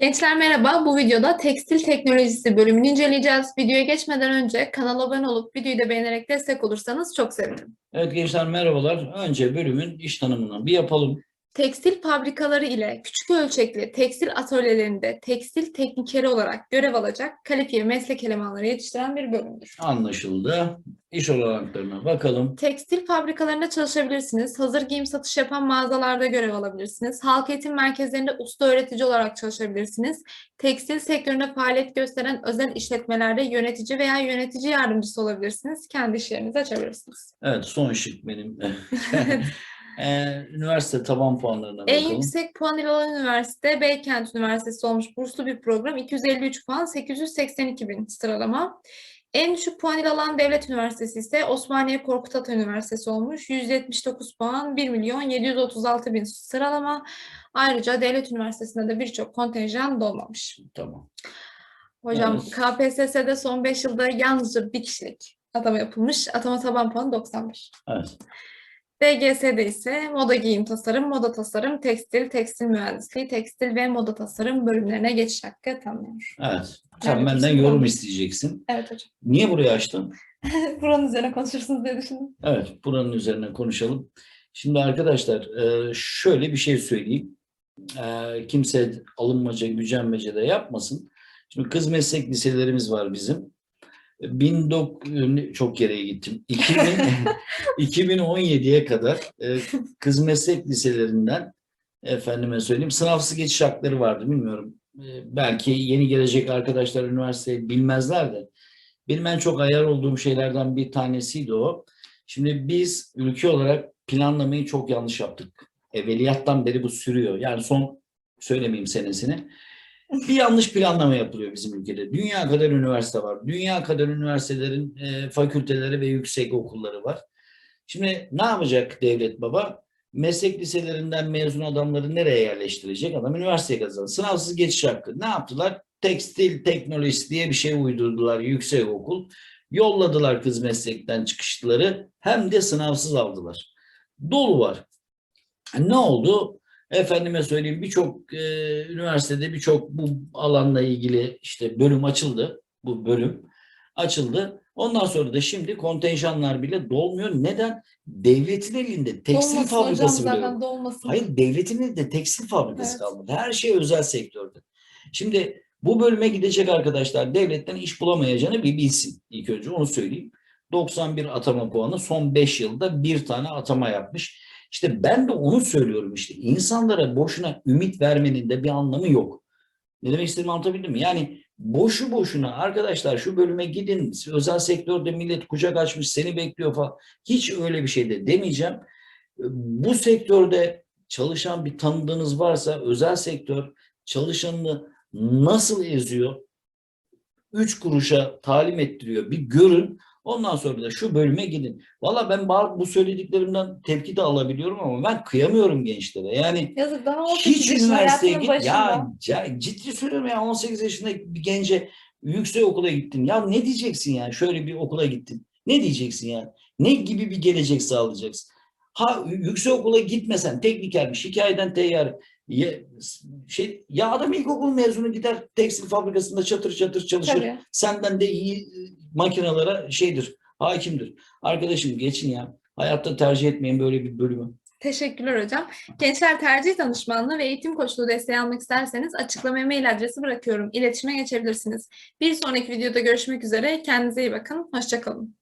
Gençler merhaba. Bu videoda tekstil teknolojisi bölümünü inceleyeceğiz. Videoya geçmeden önce kanala abone olup videoyu da beğenerek destek olursanız çok sevinirim. Evet gençler merhabalar. Önce bölümün iş tanımını bir yapalım. Tekstil fabrikaları ile küçük ölçekli tekstil atölyelerinde tekstil teknikeri olarak görev alacak kalifiye meslek elemanları yetiştiren bir bölümdür. Anlaşıldı. İş olanaklarına bakalım. Tekstil fabrikalarında çalışabilirsiniz. Hazır giyim satış yapan mağazalarda görev alabilirsiniz. Halk eğitim merkezlerinde usta öğretici olarak çalışabilirsiniz. Tekstil sektöründe faaliyet gösteren özel işletmelerde yönetici veya yönetici yardımcısı olabilirsiniz. Kendi iş yerinizi açabilirsiniz. Evet son şık benim. Ee, üniversite taban puanlarına En bakalım. yüksek puan ile alan üniversite Beykent Üniversitesi olmuş. Burslu bir program. 253 puan, 882 bin sıralama. En düşük puan ile alan devlet üniversitesi ise Osmaniye Korkut Ata Üniversitesi olmuş. 179 puan, 1 milyon 736 bin sıralama. Ayrıca devlet üniversitesinde de birçok kontenjan dolmamış. Tamam. Hocam Evet. KPSS'de son 5 yılda yalnızca bir kişilik atama yapılmış. Atama taban puanı 95. Evet. DGS'de ise moda giyim tasarım, moda tasarım, tekstil, tekstil mühendisliği, tekstil ve moda tasarım bölümlerine geçiş hakkı tanınıyor. Evet. Sen Yani benden ikisi yorum isteyeceksin. Evet hocam. Niye burayı açtın? Buranın üzerine konuşursunuz diye düşündüm. Evet, buranın üzerine konuşalım. Şimdi arkadaşlar e, şöyle bir şey söyleyeyim. E, Kimse alınmaca, gücenmece de yapmasın. Şimdi kız meslek liselerimiz var bizim. 19 çok geriye gittim. 2000, 2017'ye kadar e, kız meslek liselerinden efendime söyleyeyim sınavsız geçiş hakları vardı bilmiyorum. E, belki yeni gelecek arkadaşlar üniversiteyi bilmezler de benim en çok ayar olduğum şeylerden bir tanesiydi o. Şimdi biz ülke olarak planlamayı çok yanlış yaptık. Evveliyattan beri bu sürüyor. Yani son söylemeyeyim senesini. Bir yanlış planlama yapılıyor bizim ülkede. Dünya kadar üniversite var. Dünya kadar üniversitelerin e, fakülteleri ve yüksek okulları var. Şimdi ne yapacak devlet baba? Meslek liselerinden mezun adamları nereye yerleştirecek? Adam üniversiteye kazanır. Sınavsız geçiş hakkı. Ne yaptılar? Tekstil teknolojisi diye bir şey uydurdular yüksek okul. Yolladılar kız meslekten çıkışları. Hem de sınavsız aldılar. Dolu var. Ne oldu? Efendime söyleyeyim birçok e, üniversitede birçok bu alanla ilgili işte bölüm açıldı. Bu bölüm açıldı. Ondan sonra da şimdi kontenjanlar bile dolmuyor. Neden? Devletin elinde tekstil Dolmasın hocam fabrikası bile yok. zaten dolmasın. Hayır devletin elinde tekstil fabrikası Evet. kalmadı. Her şey özel sektörde. Şimdi bu bölüme gidecek arkadaşlar devletten iş bulamayacağını bir bilsin. İlk önce onu söyleyeyim. 91 atama puanı son 5 yılda bir tane atama yapmış. İşte ben de onu söylüyorum işte. İnsanlara boşuna ümit vermenin de bir anlamı yok. Ne demek istediğimi anlatabildim mi? Yani boşu boşuna arkadaşlar şu bölüme gidin özel sektörde millet kucak açmış seni bekliyor falan. Hiç öyle bir şey de demeyeceğim. Bu sektörde çalışan bir tanıdığınız varsa özel sektör çalışanını nasıl eziyor? Üç kuruşa talim ettiriyor. Bir görün. Ondan sonra da şu bölüme gidin. Valla ben bu söylediklerimden tepki de alabiliyorum ama ben kıyamıyorum gençlere. Yani Yazık daha 18 hiç üniversiteye git. başında. Ya, ciddi söylüyorum ya 18 yaşında bir gence yüksek okula gittin. Ya ne diyeceksin yani? Şöyle bir okula gittin. Ne diyeceksin yani? Ne gibi bir gelecek sağlayacaksın? Ha yüksek okula gitmesen teknikermiş, hikayeden teyyar. Ya, şey, ya adam ilkokul mezunu gider tekstil fabrikasında çatır çatır çalışır. Tabii. Senden de iyi e, makinalara şeydir, hakimdir. Arkadaşım geçin ya. Hayatta tercih etmeyin böyle bir bölümü. Teşekkürler hocam. Gençler tercih danışmanlığı ve eğitim koçluğu desteği almak isterseniz açıklamaya mail adresi bırakıyorum. İletişime geçebilirsiniz. Bir sonraki videoda görüşmek üzere. Kendinize iyi bakın. Hoşçakalın.